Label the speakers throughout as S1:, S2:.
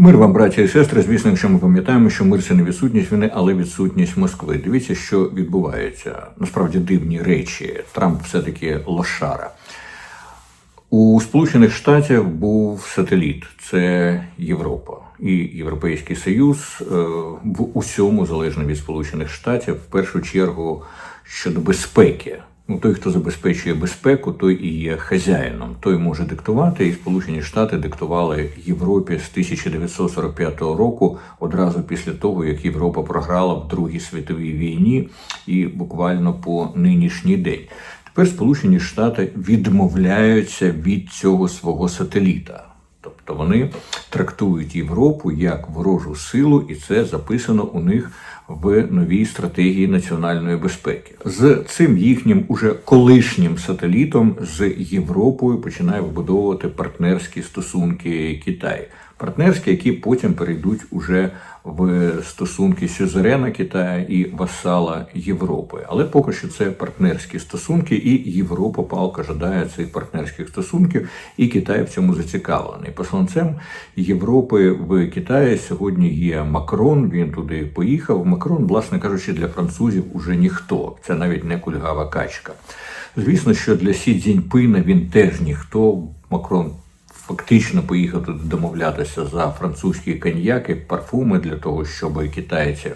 S1: Мир вам, браття і сестри. Звісно, якщо ми пам'ятаємо, що мир це не відсутність війни, але відсутність Москви. Дивіться, що відбувається. Насправді дивні речі. Трамп все-таки лошара. У Сполучених Штатах був сателіт, це Європа. І Європейський Союз е, в усьому залежно від Сполучених Штатів, в першу чергу щодо безпеки. Ну, той, хто забезпечує безпеку, той і є хазяїном. Той може диктувати, і Сполучені Штати диктували Європі з 1945 року, одразу після того, як Європа програла в Другій світовій війні, і буквально по нинішній день. Тепер Сполучені Штати відмовляються від цього свого сателіта. Тобто вони трактують Європу як ворожу силу, і це записано у них в новій стратегії національної безпеки. З цим їхнім уже колишнім сателітом з Європою починає вибудовувати партнерські стосунки Китай. Партнерські, які потім перейдуть уже в стосунки сюзерена Китаю і васала Європи. Але поки що це партнерські стосунки, і Європа палка жадає цих партнерських стосунків, і Китай в цьому зацікавлений. Посланцем Європи в Китаї сьогодні є Макрон. Він туди поїхав. Макрон, власне кажучи, для французів уже ніхто. Це навіть не кульгава качка. Звісно, що для Сі Цзіньпина він теж ніхто. Макрон фактично поїхав туди домовлятися за французькі коньяки, парфуми для того, щоб китайці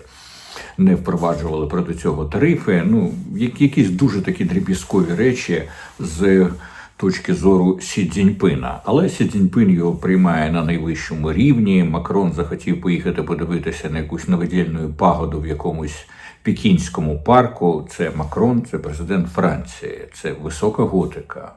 S1: не впроваджували проти цього тарифи. Ну, якісь дуже такі дріб'язкові речі з точки зору Сі Цзіньпина. Але Сі Цзіньпин його приймає на найвищому рівні. Макрон захотів поїхати подивитися на якусь новодільну пагоду в якомусь пекінському парку. Це Макрон, це президент Франції, це висока готика.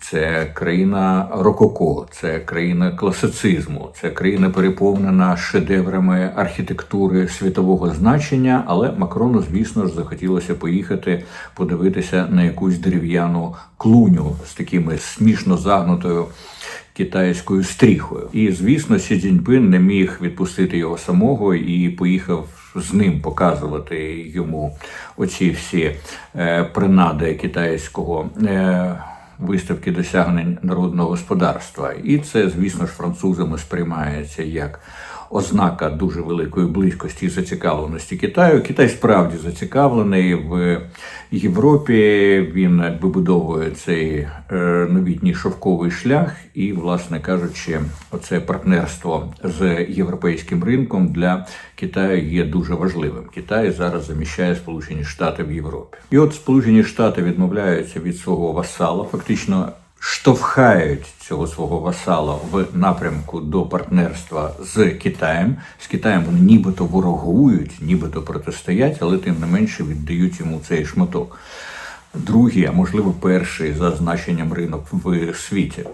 S1: Це країна рококо, це країна класицизму, це країна переповнена шедеврами архітектури світового значення. Але Макрону, звісно ж, захотілося поїхати подивитися на якусь дерев'яну клуню з такими смішно загнутою китайською стріхою. І звісно, Сі Цзіньпин не міг відпустити його самого і поїхав з ним показувати йому оці всі е, принади китайського. Е, виставки досягнень народного господарства. І це, звісно ж, французами сприймається як ознака дуже великої близькості і зацікавленості Китаю. Китай справді зацікавлений в Європі. Він вибудовує цей е, новітній шовковий шлях, і, власне кажучи, оце партнерство з європейським ринком для Китаю є дуже важливим. Китай зараз заміщає Сполучені Штати в Європі. І от Сполучені Штати відмовляються від свого васала, фактично штовхають цього свого васала в напрямку до партнерства з Китаєм. З Китаєм вони нібито ворогують, нібито протистоять, але тим не менше віддають йому цей шматок. Другий, а можливо, перший за значенням ринок в світі.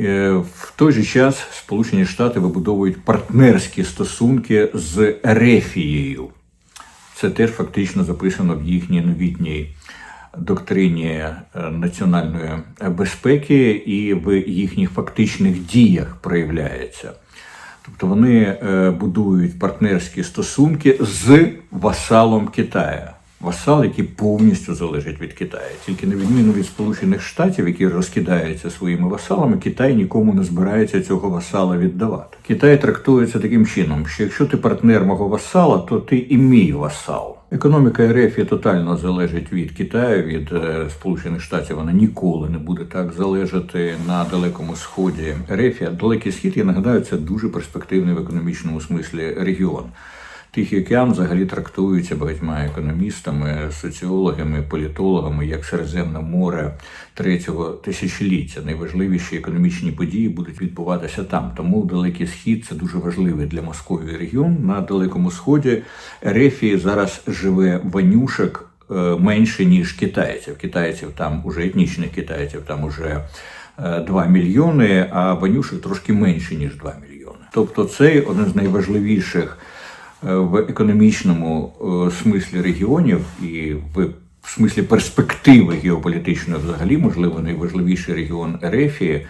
S1: Е, В той же час Сполучені Штати вибудовують партнерські стосунки з Ерефією. Це теж фактично записано в їхній новітній доктрині е, національної безпеки і в їхніх фактичних діях проявляється. Тобто вони е, будують партнерські стосунки з васалом Китаю. Васал, який повністю залежить від Китаю. Тільки на відміну від Сполучених Штатів, які розкидаються своїми васалами, Китай нікому не збирається цього васала віддавати. Китай трактується таким чином, що якщо ти партнер мого васала, то ти і мій васал. Економіка РФ тотально залежить від Китаю, від е, Сполучених Штатів. Вона ніколи не буде так залежати на далекому сході РФ. Далекий схід, я нагадаю, це дуже перспективний в економічному смислі регіон. Тихий океан взагалі трактується багатьма економістами, соціологами, політологами як Середземне море третього тисячоліття. Найважливіші економічні події будуть відбуватися там. Тому Далекий Схід це дуже важливий для Московії регіон. На Далекому Сході Ерефії зараз живе ванюшек е, менше ніж китайців. Китайців там уже етнічних китайців, там уже 2 мільйони, а ванюшек трошки менше ніж 2 мільйони. Тобто, це один з найважливіших е, в економічному е, смислі регіонів і в смислі перспективи геополітичної взагалі, можливо, найважливіший регіон Ерефії.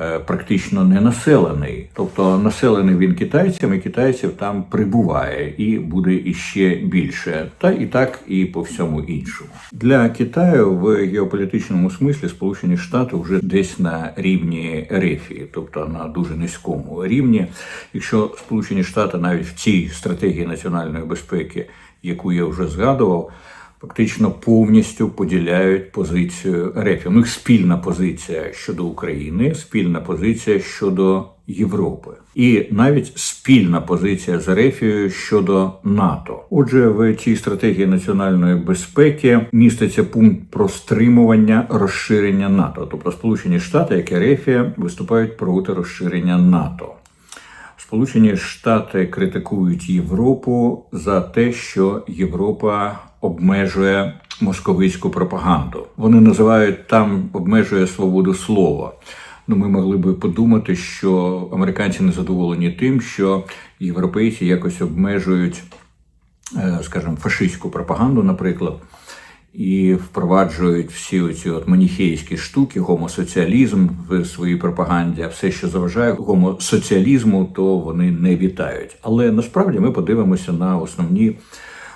S1: Е, практично не населений. Тобто населений він китайцями, китайців там прибуває і буде іще більше. Та і так, і по всьому іншому. Для Китаю в геополітичному смислі Сполучені Штати вже десь на рівні Рефії, тобто на дуже низькому рівні. Якщо Сполучені Штати навіть в цій стратегії національної безпеки, яку я вже згадував, фактично повністю поділяють позицію РФ. У них спільна позиція щодо України, спільна позиція щодо Європи, і навіть спільна позиція з Ерефією щодо НАТО. Отже, в цій стратегії національної безпеки міститься пункт про стримування розширення НАТО, тобто Сполучені Штати, як Ерефія, виступають проти розширення НАТО. Сполучені Штати критикують Європу за те, що Європа обмежує московицьку пропаганду. Вони називають там обмежує свободу слова. Ну, ми могли би подумати, що американці не задоволені тим, що європейці якось обмежують, е, скажімо, фашистську пропаганду, наприклад, і впроваджують всі оці от маніхейські штуки, гомосоціалізм в своїй пропаганді, а все, що заважає гомосоціалізму, то вони не вітають. Але насправді ми подивимося на основні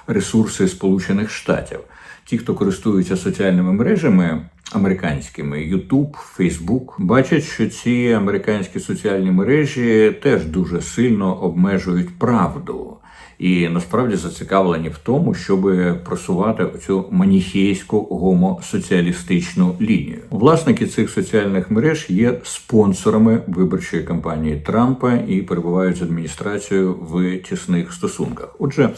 S1: ресурси Сполучених Штатів. Ті, хто користуються соціальними мережами американськими, YouTube, Facebook, бачать, що ці американські соціальні мережі теж дуже сильно обмежують правду. І насправді зацікавлені в тому, щоб просувати цю маніхейську гомосоціалістичну лінію. Власники цих соціальних мереж є спонсорами виборчої кампанії Трампа і перебувають з адміністрацією в тісних стосунках. Отже.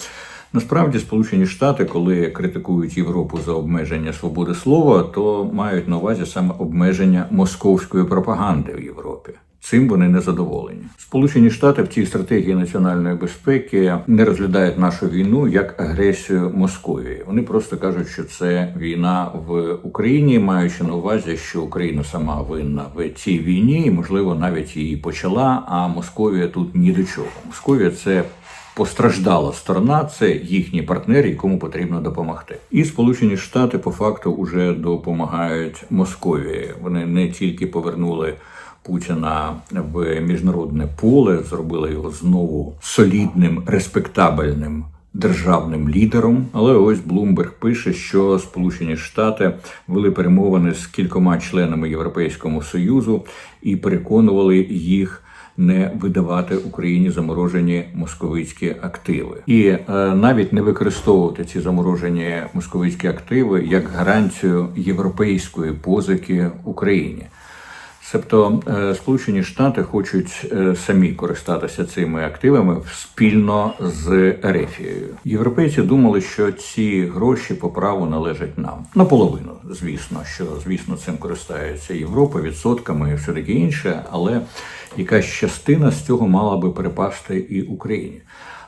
S1: Насправді, Сполучені Штати, коли критикують Європу за обмеження свободи слова, то мають на увазі саме обмеження московської пропаганди в Європі. Цим вони не задоволені. Сполучені Штати в цій стратегії національної безпеки не розглядають нашу війну як агресію Московії. Вони просто кажуть, що це війна в Україні, маючи на увазі, що Україна сама винна в цій війні, і можливо навіть її почала. А Московія тут ні до чого. Московія це постраждала сторона, це їхній партнер, якому потрібно допомогти. І Сполучені Штати по факту вже допомагають Московії. Вони не тільки повернули. Путіна в міжнародне поле зробили його знову солідним, респектабельним державним лідером. Але ось Блумберг пише, що Сполучені Штати вели перемовини з кількома членами Європейського союзу і переконували їх не видавати Україні заморожені московицькі активи, і е, навіть не використовувати ці заморожені московицькі активи як гарантію європейської позики Україні. Себто е, Сполучені Штати хочуть е, самі користатися цими активами спільно з Ерефією. Європейці думали, що ці гроші по праву належать нам наполовину. Звісно, що звісно цим користається Європа відсотками і все таке інше, але якась частина з цього мала би перепасти і Україні.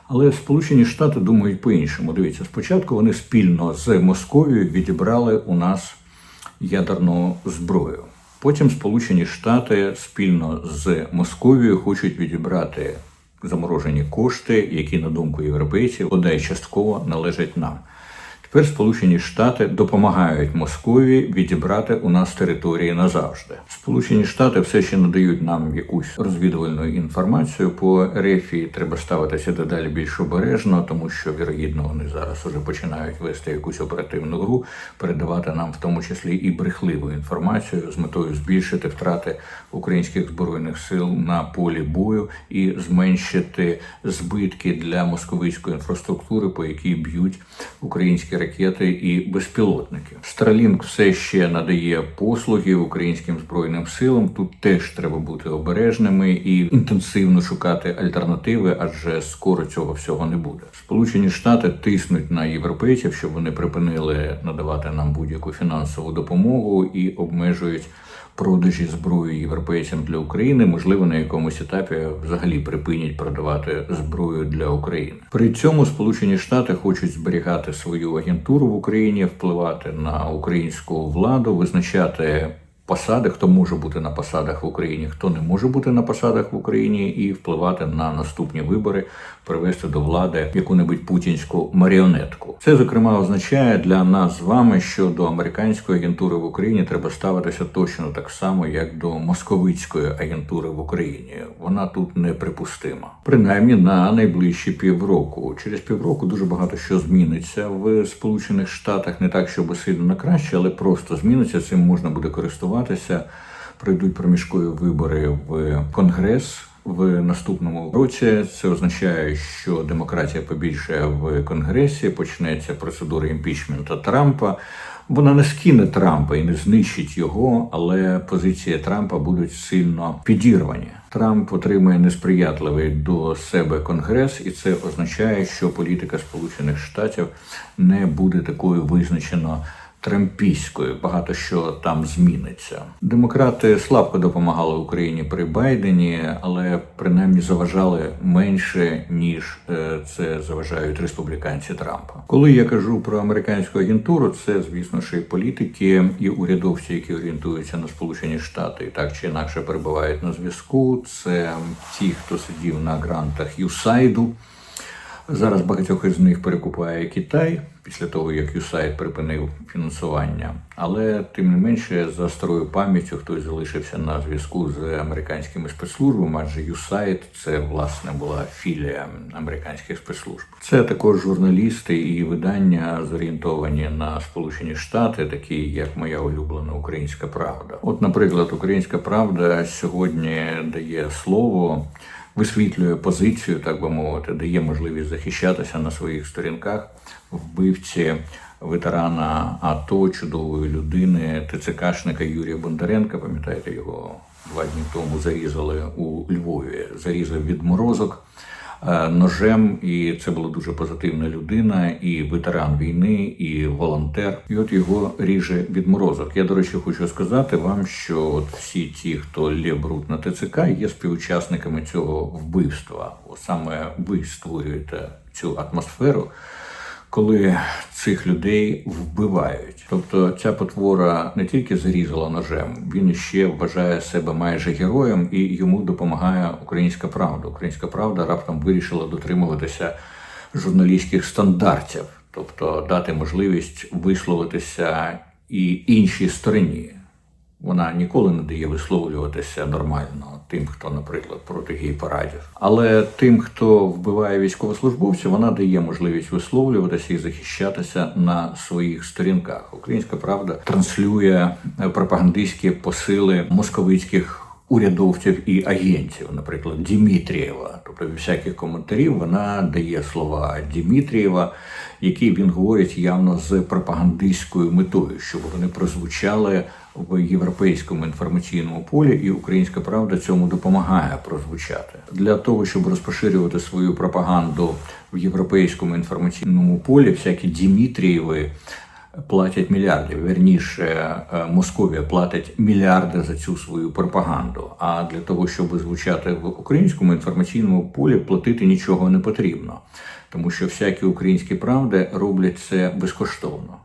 S1: Але Сполучені Штати думають по-іншому. Дивіться, спочатку вони спільно з Московією відібрали у нас ядерну зброю. Потім Сполучені Штати спільно з Московією хочуть відібрати заморожені кошти, які, на думку європейців, бодай частково належать нам. Тепер Сполучені Штати допомагають Московії відібрати у нас території назавжди. Сполучені Штати все ще надають нам якусь розвідувальну інформацію по рефі. Треба ставитися дедалі більш обережно, тому що вірогідно вони зараз уже починають вести якусь оперативну гру, передавати нам в тому числі і брехливу інформацію з метою збільшити втрати українських збройних сил на полі бою і зменшити збитки для московицької інфраструктури, по якій б'ють українські ракети і безпілотники. Starlink все ще надає послуги українським збройним силам. Тут теж треба бути обережними і інтенсивно шукати альтернативи, адже скоро цього всього не буде. Сполучені Штати тиснуть на європейців, щоб вони припинили надавати нам будь-яку фінансову допомогу і обмежують продажі зброї європейцям для України, можливо, на якомусь етапі взагалі припинять продавати зброю для України. При цьому Сполучені Штати хочуть зберігати свою агентуру в Україні, впливати на українську владу, визначати. Посади, хто може бути на посадах в Україні, хто не може бути на посадах в Україні, і впливати на наступні вибори, привести до влади яку-небудь путінську маріонетку. Це зокрема означає для нас з вами, що до американської агентури в Україні треба ставитися точно так само, як до московицької агентури в Україні. Вона тут неприпустима, принаймні на найближчі півроку. Через півроку дуже багато що зміниться в Сполучених Штатах, не так, щоб сильно на краще, але просто зміниться. Цим можна буде користуватися. Пройдуть проміжкові вибори в Конгрес в наступному році. Це означає, що демократія побільшає в Конгресі, почнеться процедура імпічменту Трампа. Вона не скине Трампа і не знищить його, але позиції Трампа будуть сильно підірвані. Трамп отримує несприятливий до себе конгрес, і це означає, що політика Сполучених Штатів не буде такою визначено трампійською. Багато що там зміниться. Демократи слабко допомагали Україні при Байдені, але принаймні заважали менше ніж е, це заважають республіканці Трампа. Коли я кажу про американську агентуру, це звісно ж і політики і урядовці, які орієнтуються на Сполучені Штати, і так чи інакше перебувають на зв'язку. Це ті, хто сидів на грантах Юсайду. Зараз багатьох із них перекупає Китай після того, як USAID припинив фінансування. Але тим не менше, за старою пам'яттю хтось залишився на зв'язку з американськими спецслужбами, адже USAID – це власне була філія американських спецслужб. Це також журналісти і видання зорієнтовані на Сполучені Штати, такі як моя улюблена Українська Правда. От, наприклад, Українська Правда сьогодні дає слово висвітлює позицію, так би мовити, дає можливість захищатися на своїх сторінках вбивці ветерана АТО, чудової людини, ТЦКшника Юрія Бондаренка. Пам'ятаєте, його два дні тому зарізали у Львові. Зарізав відморозок е, ножем, і це була дуже позитивна людина, і ветеран війни, і волонтер. І от його ріже відморозок. Я, до речі, хочу сказати вам, що от всі ті, хто лєбрут на ТЦК, є співучасниками цього вбивства. Саме ви створюєте цю атмосферу. Коли цих людей вбивають, тобто ця потвора не тільки зарізала ножем, він ще вважає себе майже героєм, і йому допомагає українська правда. Українська правда раптом вирішила дотримуватися журналістських стандартів, тобто дати можливість висловитися і іншій стороні. Вона ніколи не дає висловлюватися нормально тим, хто, наприклад, проти гей-парадів. Але тим, хто вбиває військовослужбовців, вона дає можливість висловлюватися і захищатися на своїх сторінках. Українська правда транслює пропагандистські посили московицьких. Урядовців і агентів, наприклад, Дімітрієва, тобто від всяких коментарів вона дає слова Дімітрієва, які він говорить явно з пропагандистською метою, щоб вони прозвучали в європейському інформаційному полі, і українська правда цьому допомагає прозвучати для того, щоб розпоширювати свою пропаганду в європейському інформаційному полі, всякі Дімітрієви платять мільярди. Верніше, Московія платить мільярди за цю свою пропаганду. А для того, щоб звучати в українському інформаційному полі, платити нічого не потрібно, тому що всякі українські правди роблять це безкоштовно.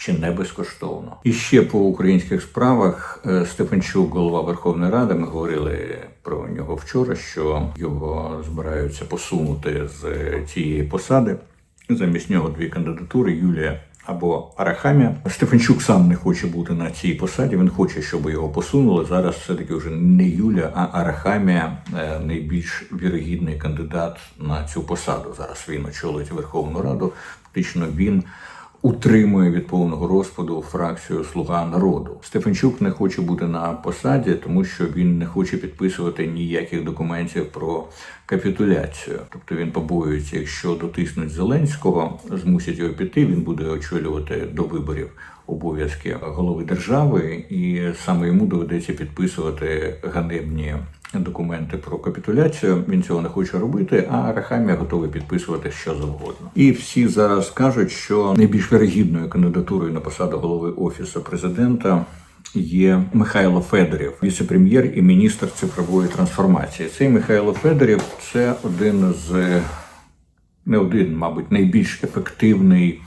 S1: Чи не безкоштовно. І ще по українських справах Стефанчук, голова Верховної Ради, ми говорили про нього вчора, що його збираються посунути з цієї посади. Замість нього дві кандидатури Юлія або Арахамія. Стефанчук сам не хоче бути на цій посаді. Він хоче, щоб його посунули. Зараз все-таки вже не Юля, а Арахамія найбільш вірогідний кандидат на цю посаду. Зараз він очолить Верховну Раду. Фактично він. Утримує від повного розпаду фракцію Слуга народу. Стефанчук не хоче бути на посаді, тому що він не хоче підписувати ніяких документів про капітуляцію. Тобто він побоюється, якщо дотиснуть Зеленського, змусять його піти. Він буде очолювати до виборів обов'язки голови держави, і саме йому доведеться підписувати ганебні. Документи про капітуляцію він цього не хоче робити, а Рахамія готовий підписувати що завгодно. І всі зараз кажуть, що найбільш вірогідною кандидатурою на посаду голови офісу президента є Михайло Федорів, віце-прем'єр і міністр цифрової трансформації. Цей Михайло Федорів це один з не один, мабуть, найбільш ефективний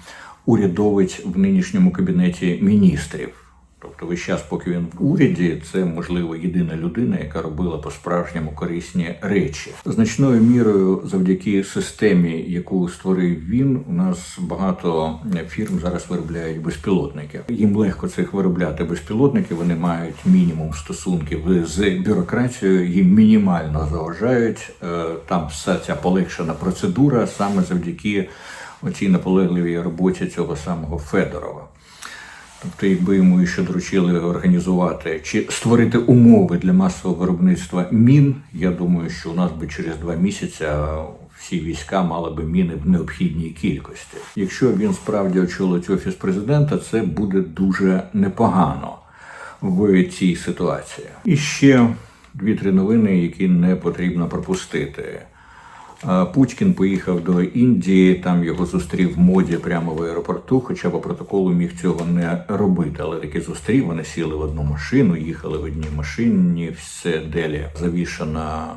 S1: урядовець в нинішньому кабінеті міністрів. Тобто, весь час, поки він в уряді, це можливо єдина людина, яка робила по-справжньому корисні речі. Значною мірою, завдяки системі, яку створив він, у нас багато фірм зараз виробляють безпілотники. Їм легко цих виробляти безпілотники. Вони мають мінімум стосунків з бюрократією, їм мінімально заважають. Е, Там вся ця полегшена процедура саме завдяки оцій наполегливій роботі цього самого Федорова. Тобто, якби йому ще доручили організувати чи створити умови для масового виробництва мін, я думаю, що у нас би через два місяці всі війська мали би міни в необхідній кількості. Якщо він справді очолить офіс президента, це буде дуже непогано в цій ситуації. І ще дві-три новини, які не потрібно пропустити. А Путін поїхав до Індії, там його зустрів моді прямо в аеропорту, хоча по протоколу міг цього не робити. Але таки зустрів. Вони сіли в одну машину, їхали в одній машині. Все делі завішана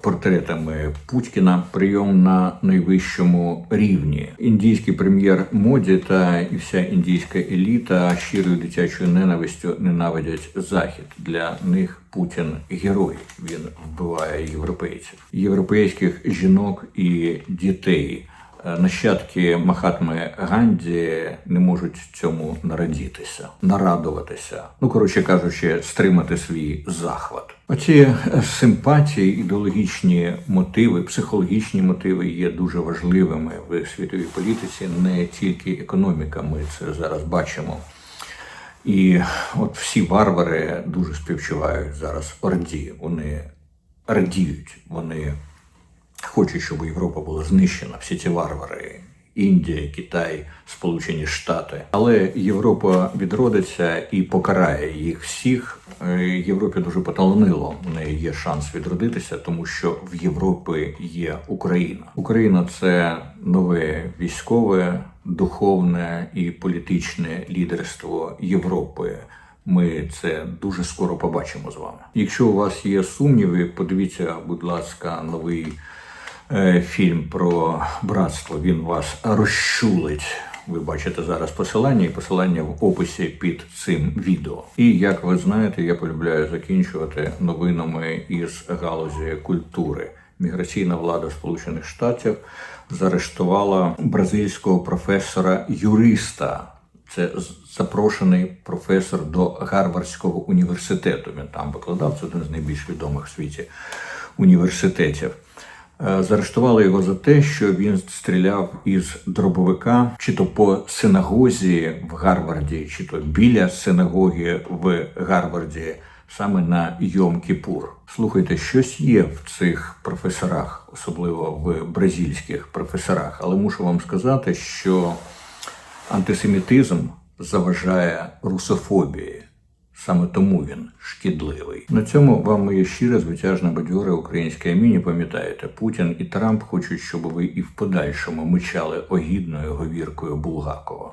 S1: портретами Путіна. Прийом на найвищому рівні. Індійський прем'єр моді та і вся індійська еліта щирою дитячою ненавистю ненавидять захід. Для них Путін герой. Він вбиває європейців, європейських жінок і дітей. Е, Нащадки Махатми Ганді не можуть цьому нарадітися, нарадуватися. Ну коротше кажучи, стримати свій захват. Оці е, симпатії, ідеологічні мотиви, психологічні мотиви є дуже важливими в світовій політиці, не тільки економіка. Ми це зараз бачимо. І от всі варвари дуже співчувають зараз Орді. Вони радіють, вони хочуть, щоб Європа була знищена. Всі ці варвари. Індія, Китай, Сполучені Штати, але Європа відродиться і покарає їх всіх. Е, Європі дуже поталанило. У неї є шанс відродитися, тому що в Європі є Україна. Україна це нове військове, духовне і політичне лідерство Європи. Ми це дуже скоро побачимо з вами. Якщо у вас є сумніви, подивіться, будь ласка, новий фільм про братство. Він вас розчулить. Ви бачите зараз посилання і посилання в описі під цим відео. І як ви знаєте, я полюбляю закінчувати новинами із галузі культури. Міграційна влада Сполучених Штатів заарештувала бразильського професора юриста. Це запрошений професор до Гарвардського університету. Він там викладав, це один з найбільш відомих в світі університетів. Е, Заарештували його за те, що він стріляв із дробовика, чи то по синагозі в Гарварді, чи то біля синагоги в Гарварді, саме на Йом-Кіпур. Слухайте, щось є в цих професорах, особливо в бразильських професорах, але мушу вам сказати, що антисемітизм заважає русофобії. Саме тому він шкідливий. На цьому вам моє щире, звитяжне бадьоре українське міні. Пам'ятаєте, Путін і Трамп хочуть, щоб ви і в подальшому мичали огідною говіркою Булгакова.